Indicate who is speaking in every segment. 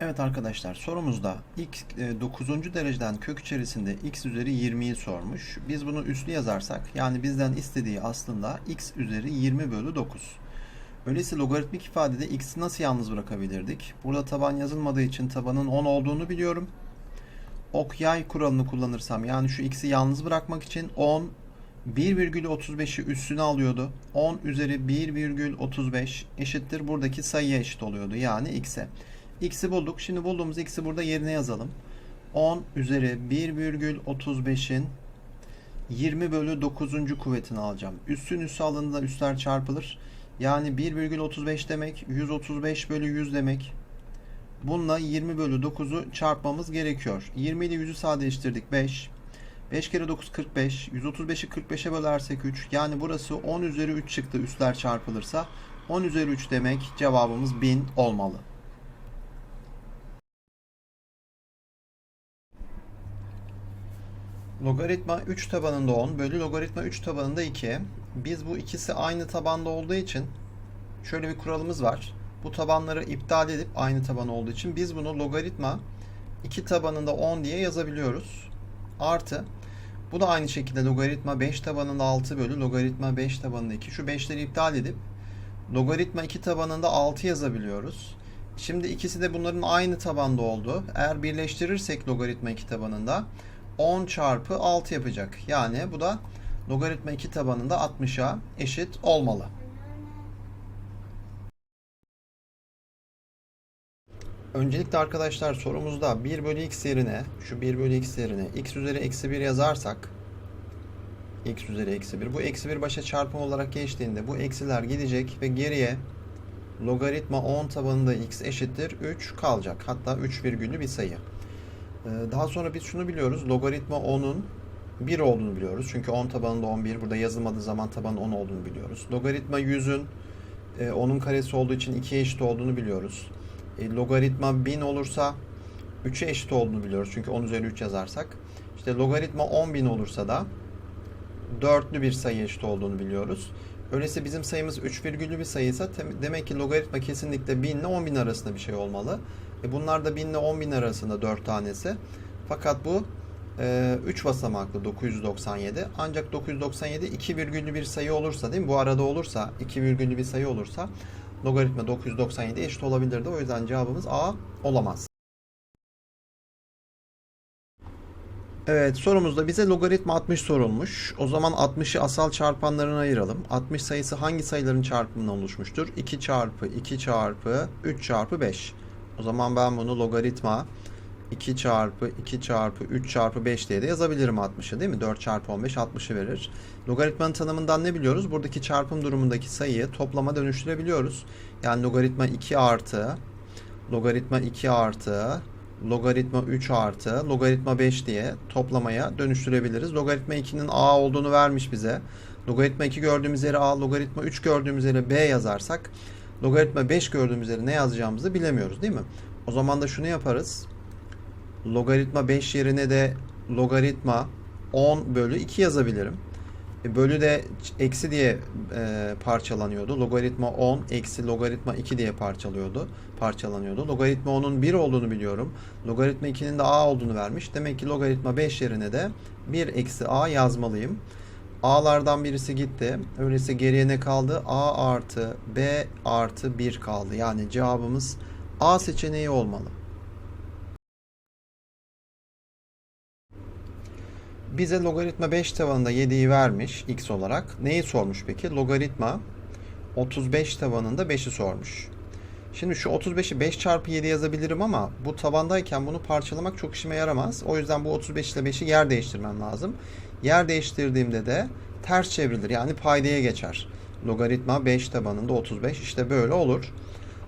Speaker 1: Evet arkadaşlar sorumuzda x 9. dereceden kök içerisinde x üzeri 20'yi sormuş. Biz bunu üslü yazarsak yani bizden istediği aslında x üzeri 20 bölü 9. Öyleyse logaritmik ifadede x'i nasıl yalnız bırakabilirdik? Burada taban yazılmadığı için tabanın 10 olduğunu biliyorum. Ok yay kuralını kullanırsam yani şu x'i yalnız bırakmak için 10 1,35'i üstüne alıyordu. 10 üzeri 1,35 eşittir buradaki sayıya eşit oluyordu. Yani x'e. X'i bulduk. Şimdi bulduğumuz x'i burada yerine yazalım. 10 üzeri 1,35'in 20 bölü 9. kuvvetini alacağım. Üstün üssü alındığında üstler çarpılır. Yani 1,35 demek 135 bölü 100 demek. Bununla 20 bölü 9'u çarpmamız gerekiyor. 20 ile 100'ü sadeleştirdik 5. 5 kere 9 45. 135'i 45'e bölersek 3. Yani burası 10 üzeri 3 çıktı üstler çarpılırsa. 10 üzeri 3 demek cevabımız 1000 olmalı. Logaritma 3 tabanında 10 bölü logaritma 3 tabanında 2. Biz bu ikisi aynı tabanda olduğu için şöyle bir kuralımız var. Bu tabanları iptal edip aynı taban olduğu için biz bunu logaritma 2 tabanında 10 diye yazabiliyoruz. Artı bu da aynı şekilde logaritma 5 tabanında 6 bölü logaritma 5 tabanında 2. Şu 5'leri iptal edip logaritma 2 tabanında 6 yazabiliyoruz. Şimdi ikisi de bunların aynı tabanda oldu. Eğer birleştirirsek logaritma 2 tabanında 10 çarpı 6 yapacak. Yani bu da logaritma 2 tabanında 60'a eşit olmalı. Öncelikle arkadaşlar sorumuzda 1 bölü x yerine şu 1 bölü x yerine x üzeri eksi 1 yazarsak x üzeri eksi 1 bu eksi 1 başa çarpım olarak geçtiğinde bu eksiler gidecek ve geriye logaritma 10 tabanında x eşittir 3 kalacak. Hatta 3 virgüllü bir sayı. Ee, Daha sonra biz şunu biliyoruz. Logaritma 10'un 1 olduğunu biliyoruz. Çünkü 10 tabanında 11. Burada yazılmadığı zaman tabanın 10 olduğunu biliyoruz. Logaritma 100'ün e, 10'un karesi olduğu için 2'ye eşit olduğunu biliyoruz. E, logaritma 1000 olursa 3'e eşit olduğunu biliyoruz. Çünkü 10 üzeri 3 yazarsak. İşte logaritma 10.000 olursa da dörtlü bir sayı eşit olduğunu biliyoruz. Öyleyse bizim sayımız 3 virgüllü bir sayıysa demek ki logaritma kesinlikle 1000 ile 10.000 arasında bir şey olmalı. E bunlar da 1000 ile 10.000 arasında 4 tanesi. Fakat bu 3 basamaklı 997. Ancak 997 2 virgüllü bir sayı olursa değil mi? Bu arada olursa 2 virgüllü bir sayı olursa logaritma 997 eşit olabilirdi. O yüzden cevabımız A olamaz. Evet sorumuzda bize logaritma 60 sorulmuş. O zaman 60'ı asal çarpanlarına ayıralım. 60 sayısı hangi sayıların çarpımından oluşmuştur? 2 çarpı 2 çarpı 3 çarpı 5. O zaman ben bunu logaritma 2 çarpı 2 çarpı 3 çarpı 5 diye de yazabilirim 60'ı değil mi? 4 çarpı 15 60'ı verir. Logaritmanın tanımından ne biliyoruz? Buradaki çarpım durumundaki sayıyı toplama dönüştürebiliyoruz. Yani logaritma 2 artı logaritma 2 artı logaritma 3 artı logaritma 5 diye toplamaya dönüştürebiliriz. Logaritma 2'nin a olduğunu vermiş bize. Logaritma 2 gördüğümüz yere a, logaritma 3 gördüğümüz yere b yazarsak logaritma 5 gördüğümüz yere ne yazacağımızı bilemiyoruz değil mi? O zaman da şunu yaparız. Logaritma 5 yerine de logaritma 10 bölü 2 yazabilirim. E, bölü de eksi diye e, parçalanıyordu. Logaritma 10 eksi logaritma 2 diye parçalıyordu. Parçalanıyordu. Logaritma 10'un 1 olduğunu biliyorum. Logaritma 2'nin de a olduğunu vermiş. Demek ki logaritma 5 yerine de 1 eksi a yazmalıyım. A'lardan birisi gitti. Öyleyse geriye ne kaldı? A artı B artı 1 kaldı. Yani cevabımız A seçeneği olmalı. Bize logaritma 5 tabanında 7'yi vermiş x olarak. Neyi sormuş peki? Logaritma 35 tabanında 5'i sormuş. Şimdi şu 35'i 5 çarpı 7 yazabilirim ama bu tabandayken bunu parçalamak çok işime yaramaz. O yüzden bu 35 ile 5'i yer değiştirmem lazım. Yer değiştirdiğimde de ters çevrilir. Yani paydaya geçer. Logaritma 5 tabanında 35 işte böyle olur.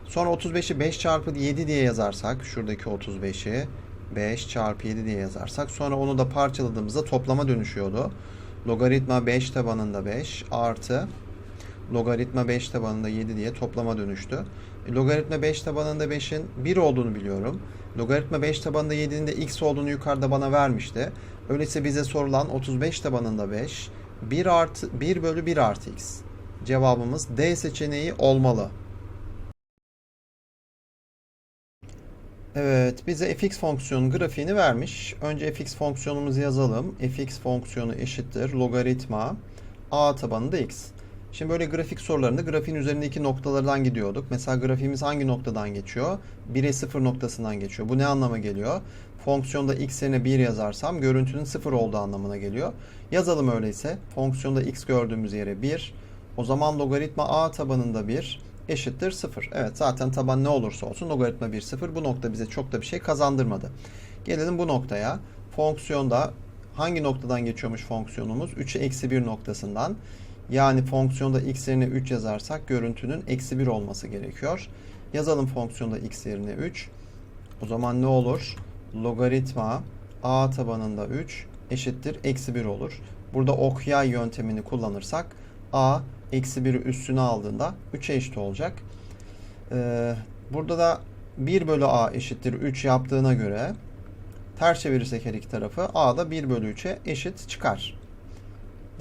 Speaker 1: Sonra 35'i 5 çarpı 7 diye yazarsak şuradaki 35'i 5 çarpı 7 diye yazarsak sonra onu da parçaladığımızda toplama dönüşüyordu. Logaritma 5 tabanında 5 artı logaritma 5 tabanında 7 diye toplama dönüştü. E, Logaritma 5 tabanında 5'in 1 olduğunu biliyorum. Logaritma 5 tabanında 7'nin de x olduğunu yukarıda bana vermişti. Öyleyse bize sorulan 35 tabanında 5 1 artı 1 bölü 1 artı x. Cevabımız D seçeneği olmalı. Evet, bize fx fonksiyonun grafiğini vermiş. Önce fx fonksiyonumuzu yazalım. fx fonksiyonu eşittir logaritma a tabanında x. Şimdi böyle grafik sorularında grafiğin üzerindeki noktalardan gidiyorduk. Mesela grafiğimiz hangi noktadan geçiyor? 1'e 0 noktasından geçiyor. Bu ne anlama geliyor? Fonksiyonda x yerine 1 yazarsam görüntünün 0 olduğu anlamına geliyor. Yazalım öyleyse. Fonksiyonda x gördüğümüz yere 1. O zaman logaritma a tabanında 1 eşittir 0. Evet zaten taban ne olursa olsun logaritma 1 0. Bu nokta bize çok da bir şey kazandırmadı. Gelelim bu noktaya. Fonksiyonda hangi noktadan geçiyormuş fonksiyonumuz? 3'e eksi 1 noktasından. Yani fonksiyonda x yerine 3 yazarsak görüntünün eksi 1 olması gerekiyor. Yazalım fonksiyonda x yerine 3. O zaman ne olur? Logaritma a tabanında 3 eşittir eksi 1 olur. Burada ok yay yöntemini kullanırsak a eksi 1'i üstüne aldığında 3'e eşit olacak. Ee, burada da 1 bölü a eşittir 3 yaptığına göre ters çevirirsek her iki tarafı a da 1 bölü 3'e eşit çıkar.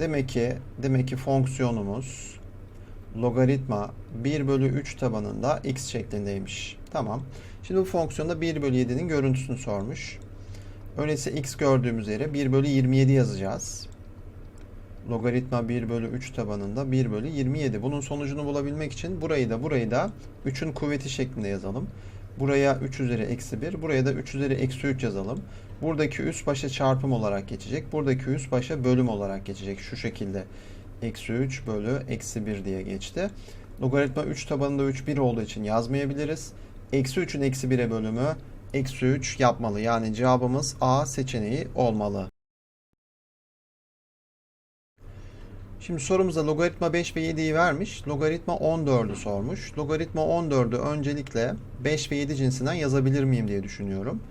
Speaker 1: Demek ki demek ki fonksiyonumuz logaritma 1 bölü 3 tabanında x şeklindeymiş. Tamam. Şimdi bu fonksiyonda 1 bölü 7'nin görüntüsünü sormuş. Öyleyse x gördüğümüz yere 1 bölü 27 yazacağız. Logaritma 1 bölü 3 tabanında 1 bölü 27. Bunun sonucunu bulabilmek için burayı da burayı da 3'ün kuvveti şeklinde yazalım. Buraya 3 üzeri eksi 1, buraya da 3 üzeri eksi 3 yazalım. Buradaki üst başa çarpım olarak geçecek. Buradaki üst başa bölüm olarak geçecek. Şu şekilde eksi 3 bölü eksi 1 diye geçti. Logaritma 3 tabanında 3 1 olduğu için yazmayabiliriz. Eksi 3'ün eksi 1'e bölümü eksi 3 yapmalı. Yani cevabımız A seçeneği olmalı. Şimdi sorumuza logaritma 5 ve 7'yi vermiş. Logaritma 14'ü sormuş. Logaritma 14'ü öncelikle 5 ve 7 cinsinden yazabilir miyim diye düşünüyorum.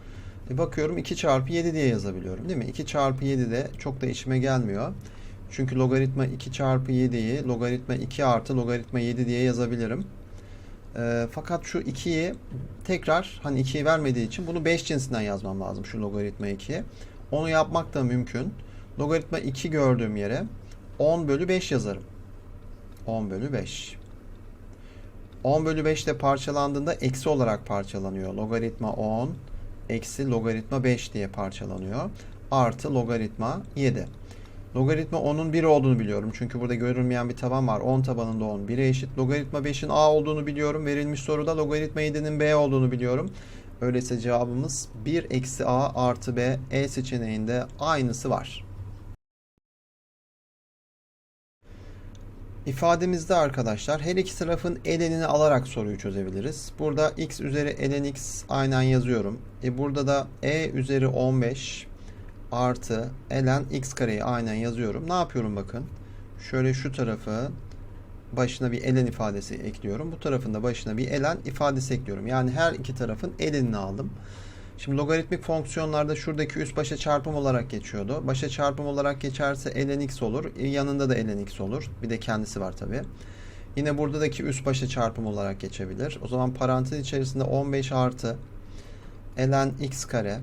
Speaker 1: E bakıyorum 2 çarpı 7 diye yazabiliyorum değil mi? 2 çarpı 7 de çok da işime gelmiyor. Çünkü logaritma 2 çarpı 7'yi logaritma 2 artı logaritma 7 diye yazabilirim. E, fakat şu 2'yi tekrar hani 2'yi vermediği için bunu 5 cinsinden yazmam lazım şu logaritma 2'yi. Onu yapmak da mümkün. Logaritma 2 gördüğüm yere 10 bölü 5 yazarım. 10 bölü 5. 10 bölü 5 de parçalandığında eksi olarak parçalanıyor. Logaritma 10 eksi logaritma 5 diye parçalanıyor. Artı logaritma 7. Logaritma 10'un 1 olduğunu biliyorum. Çünkü burada görünmeyen bir taban var. 10 tabanında 10 1'e eşit. Logaritma 5'in A olduğunu biliyorum. Verilmiş soruda logaritma 7'nin B olduğunu biliyorum. Öyleyse cevabımız 1 eksi A artı B E seçeneğinde aynısı var. İfademizde arkadaşlar her iki tarafın elenini alarak soruyu çözebiliriz. Burada x üzeri ln x aynen yazıyorum. E burada da e üzeri 15 artı ln x kareyi aynen yazıyorum. Ne yapıyorum bakın. Şöyle şu tarafı başına bir ln ifadesi ekliyorum. Bu tarafında başına bir ln ifadesi ekliyorum. Yani her iki tarafın elenini aldım. Şimdi logaritmik fonksiyonlarda şuradaki üst başa çarpım olarak geçiyordu. Başa çarpım olarak geçerse ln x olur. E, yanında da ln x olur. Bir de kendisi var tabi. Yine buradaki üst başa çarpım olarak geçebilir. O zaman parantez içerisinde 15 artı ln x kare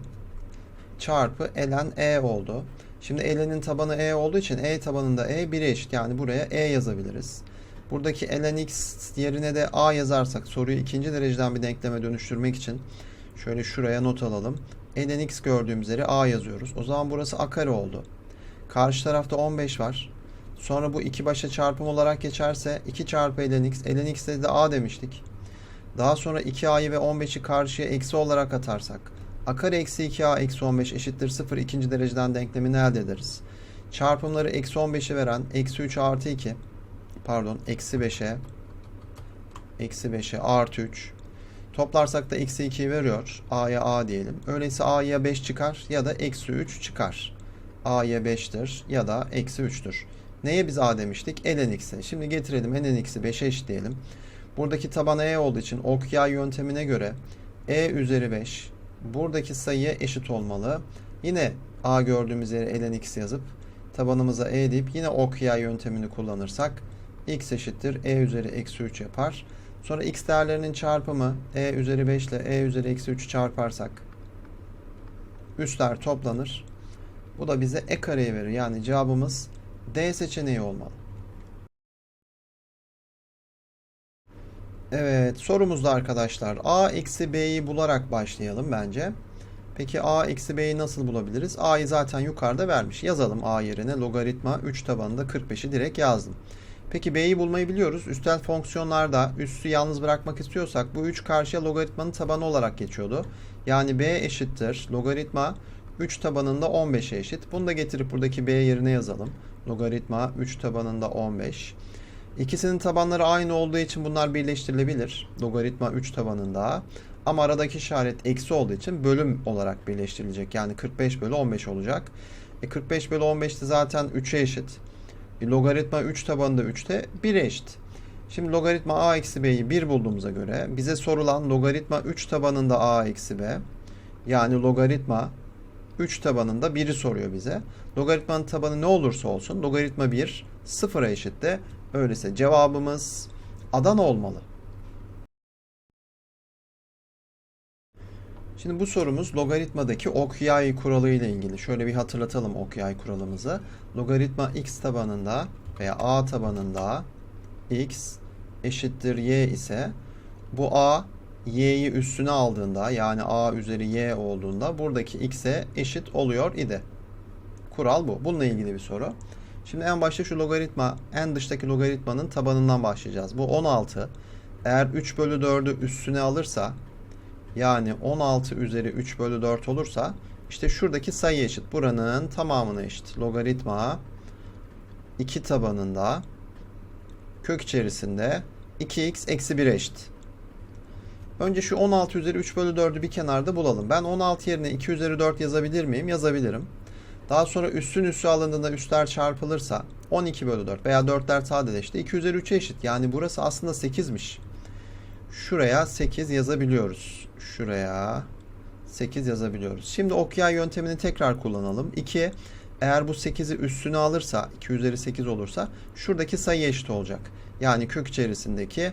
Speaker 1: çarpı ln e oldu. Şimdi ln'in tabanı e olduğu için e tabanında e 1'e eşit. Yani buraya e yazabiliriz. Buradaki ln x yerine de a yazarsak soruyu ikinci dereceden bir denkleme dönüştürmek için Şöyle şuraya not alalım. ln x gördüğümüz yere a yazıyoruz. O zaman burası a kare oldu. Karşı tarafta 15 var. Sonra bu iki başa çarpım olarak geçerse 2 çarpı ln x. ln x'de de a demiştik. Daha sonra 2a'yı ve 15'i karşıya eksi olarak atarsak a kare eksi 2a eksi 15 eşittir 0 ikinci dereceden denklemini elde ederiz. Çarpımları eksi 15'i veren eksi 3 artı 2 pardon eksi 5'e eksi 5'e artı 3 Toplarsak da eksi 2'yi veriyor. A'ya A diyelim. Öyleyse A'ya 5 çıkar ya da eksi 3 çıkar. A'ya 5'tir ya da eksi 3'tür. Neye biz A demiştik? ln x'e. Şimdi getirelim ln x'i 5'e eşitleyelim. Buradaki taban e olduğu için ok yay yöntemine göre e üzeri 5 buradaki sayıya eşit olmalı. Yine a gördüğümüz yere ln x yazıp tabanımıza e deyip yine ok yay yöntemini kullanırsak x eşittir e üzeri eksi 3 yapar. Sonra x değerlerinin çarpımı e üzeri 5 ile e üzeri eksi 3 çarparsak üstler toplanır. Bu da bize e kareyi verir. Yani cevabımız D seçeneği olmalı. Evet sorumuzda arkadaşlar a eksi b'yi bularak başlayalım bence. Peki a eksi b'yi nasıl bulabiliriz? a'yı zaten yukarıda vermiş. Yazalım a yerine logaritma 3 tabanında 45'i direkt yazdım. Peki b'yi bulmayı biliyoruz. Üstel fonksiyonlarda üssü yalnız bırakmak istiyorsak bu 3 karşıya logaritmanın tabanı olarak geçiyordu. Yani b eşittir logaritma 3 tabanında 15'e eşit. Bunu da getirip buradaki b yerine yazalım. Logaritma 3 tabanında 15. İkisinin tabanları aynı olduğu için bunlar birleştirilebilir. Logaritma 3 tabanında. Ama aradaki işaret eksi olduğu için bölüm olarak birleştirilecek. Yani 45 bölü 15 olacak. E 45 bölü 15 de zaten 3'e eşit. E logaritma 3 tabanında 3'te 1'e eşit. Şimdi logaritma a eksi b'yi 1 bulduğumuza göre bize sorulan logaritma 3 tabanında a eksi b yani logaritma 3 tabanında 1'i soruyor bize. Logaritmanın tabanı ne olursa olsun logaritma 1 sıfıra eşit de öyleyse cevabımız Adana olmalı. Şimdi bu sorumuz logaritmadaki okyay kuralı ile ilgili. Şöyle bir hatırlatalım okyay kuralımızı. Logaritma x tabanında veya a tabanında x eşittir y ise bu a y'yi üstüne aldığında yani a üzeri y olduğunda buradaki x'e eşit oluyor idi. Kural bu. Bununla ilgili bir soru. Şimdi en başta şu logaritma, en dıştaki logaritmanın tabanından başlayacağız. Bu 16. Eğer 3 bölü 4'ü üstüne alırsa yani 16 üzeri 3 bölü 4 olursa işte şuradaki sayı eşit. Buranın tamamına eşit. Logaritma 2 tabanında kök içerisinde 2x eksi 1 eşit. Önce şu 16 üzeri 3 bölü 4'ü bir kenarda bulalım. Ben 16 yerine 2 üzeri 4 yazabilir miyim? Yazabilirim. Daha sonra üstün üssü alındığında üstler çarpılırsa 12 bölü 4 veya 4'ler sadeleşti. 2 üzeri 3'e eşit. Yani burası aslında 8'miş. Şuraya 8 yazabiliyoruz. Şuraya 8 yazabiliyoruz. Şimdi okyay yöntemini tekrar kullanalım. 2 eğer bu 8'i üstüne alırsa 2 üzeri 8 olursa şuradaki sayı eşit olacak. Yani kök içerisindeki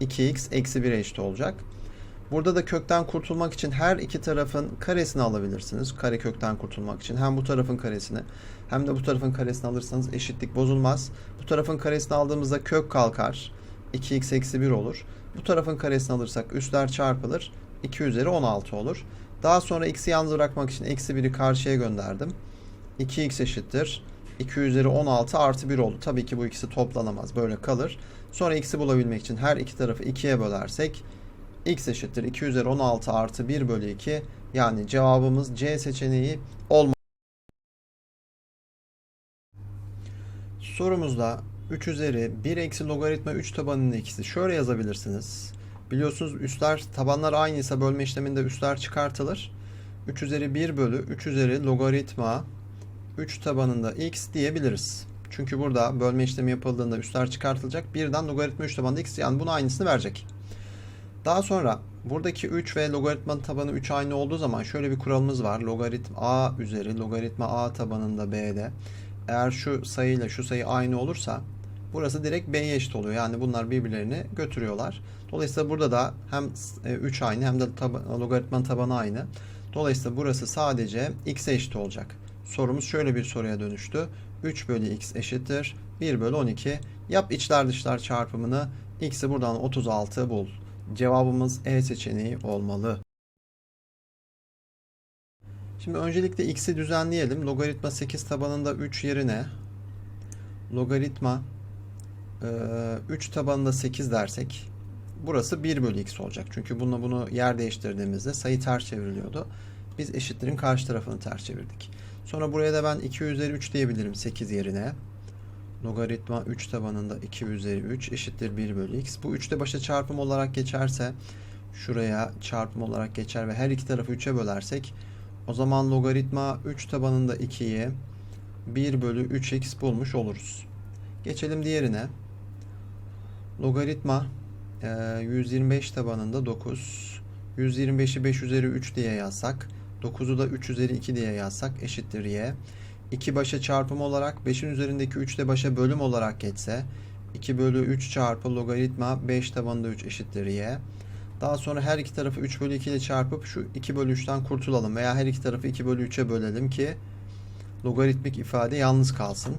Speaker 1: 2x eksi 1 eşit olacak. Burada da kökten kurtulmak için her iki tarafın karesini alabilirsiniz. Kare kökten kurtulmak için. Hem bu tarafın karesini hem de bu tarafın karesini alırsanız eşitlik bozulmaz. Bu tarafın karesini aldığımızda kök kalkar. 2x eksi 1 olur. Bu tarafın karesini alırsak üstler çarpılır. 2 üzeri 16 olur. Daha sonra x'i yalnız bırakmak için eksi 1'i karşıya gönderdim. 2x eşittir. 2 üzeri 16 artı 1 oldu. Tabii ki bu ikisi toplanamaz. Böyle kalır. Sonra x'i bulabilmek için her iki tarafı 2'ye bölersek x eşittir 2 üzeri 16 artı 1 bölü 2 yani cevabımız C seçeneği olmalı. Sorumuzda 3 üzeri 1 eksi logaritma 3 tabanının ikisi şöyle yazabilirsiniz. Biliyorsunuz üstler tabanlar aynıysa bölme işleminde üstler çıkartılır. 3 üzeri 1 bölü 3 üzeri logaritma 3 tabanında x diyebiliriz. Çünkü burada bölme işlemi yapıldığında üstler çıkartılacak. Birden logaritma 3 tabanında x yani bunun aynısını verecek. Daha sonra buradaki 3 ve logaritmanın tabanı 3 aynı olduğu zaman şöyle bir kuralımız var. Logaritma a üzeri logaritma a tabanında b'de eğer şu sayıyla şu sayı aynı olursa burası direkt b'ye eşit oluyor. Yani bunlar birbirlerini götürüyorlar. Dolayısıyla burada da hem 3 aynı hem de tab- logaritmanın tabanı aynı. Dolayısıyla burası sadece x'e eşit olacak. Sorumuz şöyle bir soruya dönüştü. 3 bölü x eşittir 1 bölü 12. Yap içler dışlar çarpımını. x'i buradan 36 bul. Cevabımız E seçeneği olmalı. Şimdi öncelikle x'i düzenleyelim. Logaritma 8 tabanında 3 yerine logaritma 3 tabanında 8 dersek burası 1 bölü x olacak. Çünkü bununla bunu yer değiştirdiğimizde sayı ters çevriliyordu. Biz eşitlerin karşı tarafını ters çevirdik. Sonra buraya da ben 2 üzeri 3 diyebilirim 8 yerine. Logaritma 3 tabanında 2 üzeri 3 eşittir 1 bölü x. Bu 3 de başa çarpım olarak geçerse şuraya çarpım olarak geçer ve her iki tarafı 3'e bölersek o zaman logaritma 3 tabanında 2'yi 1 bölü 3x bulmuş oluruz. Geçelim diğerine. Logaritma 125 tabanında 9. 125'i 5 üzeri 3 diye yazsak. 9'u da 3 üzeri 2 diye yazsak eşittir y. 2 başa çarpım olarak 5'in üzerindeki 3 de başa bölüm olarak geçse 2 bölü 3 çarpı logaritma 5 tabanında 3 eşittir y. Daha sonra her iki tarafı 3 bölü 2 ile çarpıp şu 2 bölü 3'ten kurtulalım. Veya her iki tarafı 2 bölü 3'e bölelim ki logaritmik ifade yalnız kalsın.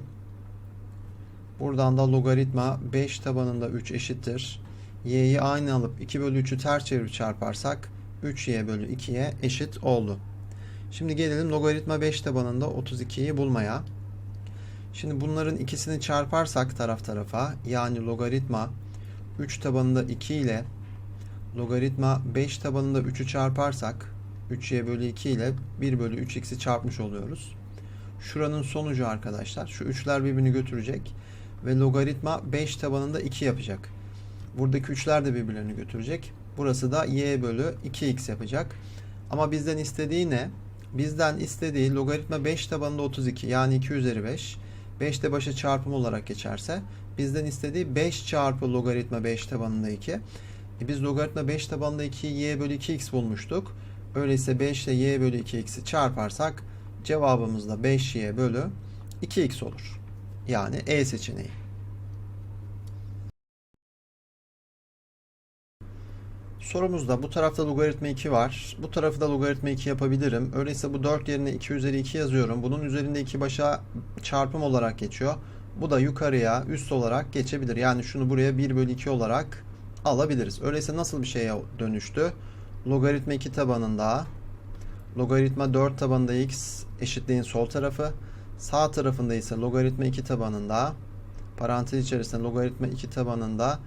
Speaker 1: Buradan da logaritma 5 tabanında 3 eşittir. y'yi aynı alıp 2 bölü 3'ü ters çevirip çarparsak 3y bölü 2'ye eşit oldu. Şimdi gelelim logaritma 5 tabanında 32'yi bulmaya. Şimdi bunların ikisini çarparsak taraf tarafa yani logaritma 3 tabanında 2 ile logaritma 5 tabanında 3'ü çarparsak 3y bölü 2 ile 1 bölü 3x'i çarpmış oluyoruz. Şuranın sonucu arkadaşlar. Şu üçler birbirini götürecek ve logaritma 5 tabanında 2 yapacak. Buradaki üçler de birbirlerini götürecek. Burası da y bölü 2x yapacak. Ama bizden istediği ne? Bizden istediği logaritma 5 tabanında 32 yani 2 üzeri 5. 5 de başı çarpım olarak geçerse bizden istediği 5 çarpı logaritma 5 tabanında 2. E biz logaritma 5 tabanında 2'yi y bölü 2x bulmuştuk. Öyleyse 5 ile y bölü 2x'i çarparsak cevabımız da 5y bölü 2x olur. Yani E seçeneği. Sorumuzda bu tarafta logaritma 2 var. Bu tarafı da logaritma 2 yapabilirim. Öyleyse bu 4 yerine 2 üzeri 2 yazıyorum. Bunun üzerinde 2 başa çarpım olarak geçiyor. Bu da yukarıya üst olarak geçebilir. Yani şunu buraya 1 bölü 2 olarak alabiliriz. Öyleyse nasıl bir şeye dönüştü? Logaritma 2 tabanında logaritma 4 tabanında x eşitliğin sol tarafı. Sağ tarafında ise logaritma 2 tabanında parantez içerisinde logaritma 2 tabanında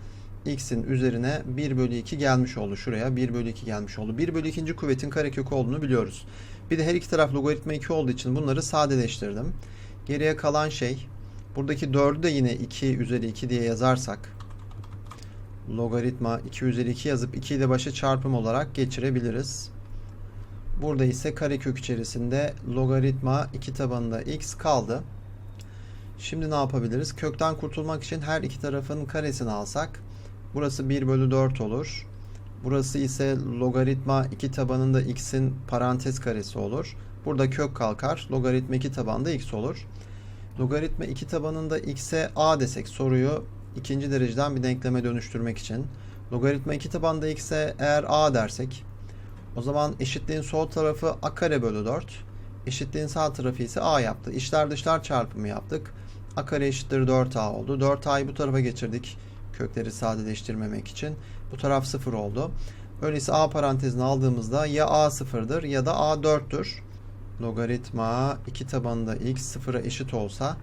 Speaker 1: x'in üzerine 1 bölü 2 gelmiş oldu. Şuraya 1 bölü 2 gelmiş oldu. 1 bölü 2. kuvvetin karekökü olduğunu biliyoruz. Bir de her iki taraf logaritma 2 olduğu için bunları sadeleştirdim. Geriye kalan şey buradaki 4'ü de yine 2 üzeri 2 diye yazarsak logaritma 2 üzeri 2 yazıp 2'yi de başa çarpım olarak geçirebiliriz. Burada ise karekök içerisinde logaritma 2 tabanında x kaldı. Şimdi ne yapabiliriz? Kökten kurtulmak için her iki tarafın karesini alsak burası 1 bölü 4 olur. Burası ise logaritma 2 tabanında x'in parantez karesi olur. Burada kök kalkar. Logaritma 2 tabanında x olur. Logaritma 2 tabanında x'e a desek soruyu ikinci dereceden bir denkleme dönüştürmek için. Logaritma 2 tabanında x'e eğer a dersek o zaman eşitliğin sol tarafı a kare bölü 4. Eşitliğin sağ tarafı ise a yaptı. İçler dışlar çarpımı yaptık. a kare eşittir 4a oldu. 4a'yı bu tarafa geçirdik. Kökleri sadeleştirmemek için. Bu taraf 0 oldu. Öyleyse a parantezini aldığımızda ya a 0'dır ya da a 4'tür. Logaritma 2 tabanında x 0'a eşit olsa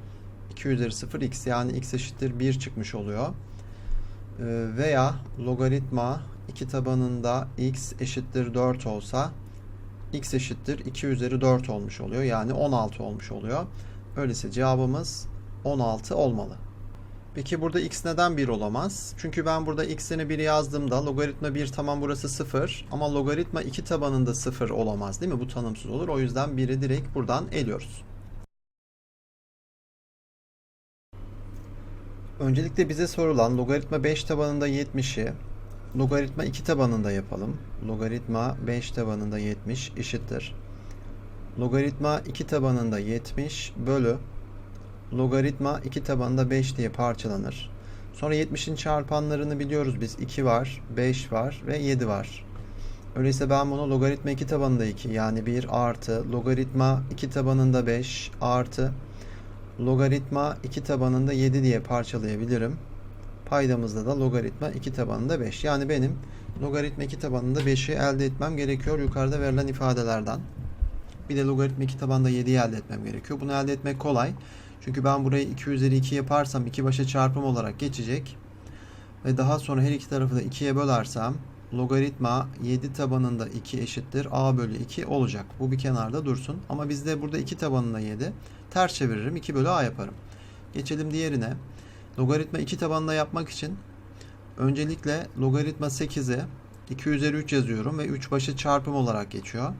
Speaker 1: 2 üzeri 0 x yani x eşittir 1 çıkmış oluyor. Ee, Veya logaritma 2 tabanında x eşittir 4 olsa x eşittir 2 üzeri 4 olmuş oluyor. Yani 16 olmuş oluyor. Öyleyse cevabımız 16 olmalı. Peki burada x neden 1 olamaz? Çünkü ben burada x'ini 1 yazdığımda logaritma 1 tamam burası 0 ama logaritma 2 tabanında 0 olamaz değil mi? Bu tanımsız olur. O yüzden 1'i direkt buradan eliyoruz. Öncelikle bize sorulan logaritma 5 tabanında 70'i logaritma 2 tabanında yapalım. Logaritma 5 tabanında 70 eşittir. Logaritma 2 tabanında 70 bölü logaritma 2 tabanında 5 diye parçalanır. Sonra 70'in çarpanlarını biliyoruz biz. 2 var, 5 var ve 7 var. Öyleyse ben bunu logaritma 2 tabanında 2 yani 1 artı logaritma 2 tabanında 5 artı logaritma 2 tabanında 7 diye parçalayabilirim. Paydamızda da logaritma 2 tabanında 5. Yani benim logaritma 2 tabanında 5'i elde etmem gerekiyor yukarıda verilen ifadelerden. Bir de logaritma 2 tabanında 7'yi elde etmem gerekiyor. Bunu elde etmek kolay. Çünkü ben burayı 2 üzeri 2 yaparsam 2 başa çarpım olarak geçecek. Ve daha sonra her iki tarafı da 2'ye bölersem logaritma 7 tabanında 2 eşittir a bölü 2 olacak. Bu bir kenarda dursun. Ama bizde burada 2 tabanında 7. Ters çeviririm 2 bölü a yaparım. Geçelim diğerine. Logaritma 2 tabanında yapmak için öncelikle logaritma 8'i 2 üzeri 3 yazıyorum ve 3 başı çarpım olarak geçiyor.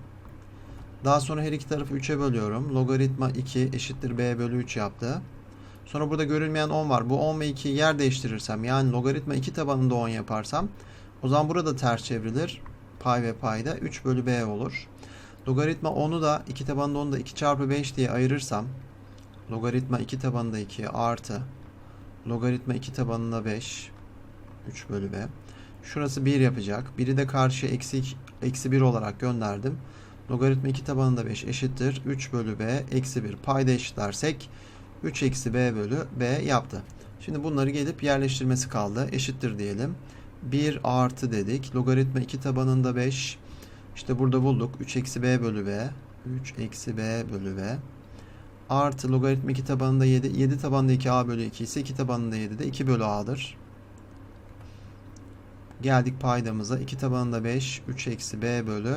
Speaker 1: Daha sonra her iki tarafı 3'e bölüyorum. Logaritma 2 eşittir b bölü 3 yaptı. Sonra burada görülmeyen 10 var. Bu 10 ve 2'yi yer değiştirirsem yani logaritma 2 tabanında 10 yaparsam o zaman burada ters çevrilir. Pay ve payda 3 bölü b olur. Logaritma 10'u da 2 tabanında 10'u da 2 çarpı 5 diye ayırırsam logaritma 2 tabanında 2 artı logaritma 2 tabanında 5 3 bölü b. Şurası 1 yapacak. Biri de karşıya eksi, eksi 1 olarak gönderdim. Logaritma 2 tabanında 5 eşittir. 3 bölü b eksi 1 payda eşitlersek 3 eksi b bölü b yaptı. Şimdi bunları gelip yerleştirmesi kaldı. Eşittir diyelim. 1 artı dedik. Logaritma 2 tabanında 5. İşte burada bulduk. 3 eksi b bölü b. 3 eksi b bölü b. Artı logaritma 2 tabanında 7. 7 tabanında 2a bölü 2 ise 2 tabanında 7 de 2 bölü a'dır. Geldik paydamıza. 2 tabanında 5. 3 eksi b bölü.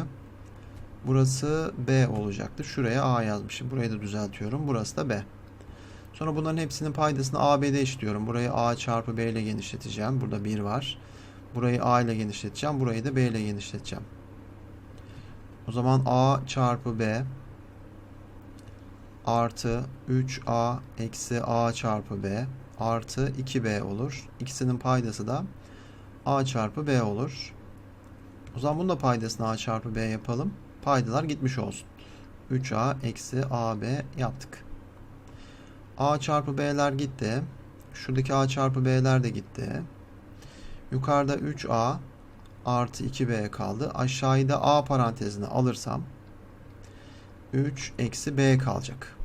Speaker 1: Burası b olacaktı. Şuraya a yazmışım. Burayı da düzeltiyorum. Burası da b. Sonra bunların hepsinin paydasını AB'de eşitliyorum. Burayı A çarpı B ile genişleteceğim. Burada 1 var. Burayı A ile genişleteceğim. Burayı da B ile genişleteceğim. O zaman A çarpı B artı 3A eksi A çarpı B artı 2B olur. İkisinin paydası da A çarpı B olur. O zaman bunun da paydasını A çarpı B yapalım. Paydalar gitmiş olsun. 3A eksi AB yaptık. A çarpı B'ler gitti. Şuradaki A çarpı B'ler de gitti. Yukarıda 3A artı 2B kaldı. Aşağıda A parantezine alırsam 3 eksi B kalacak.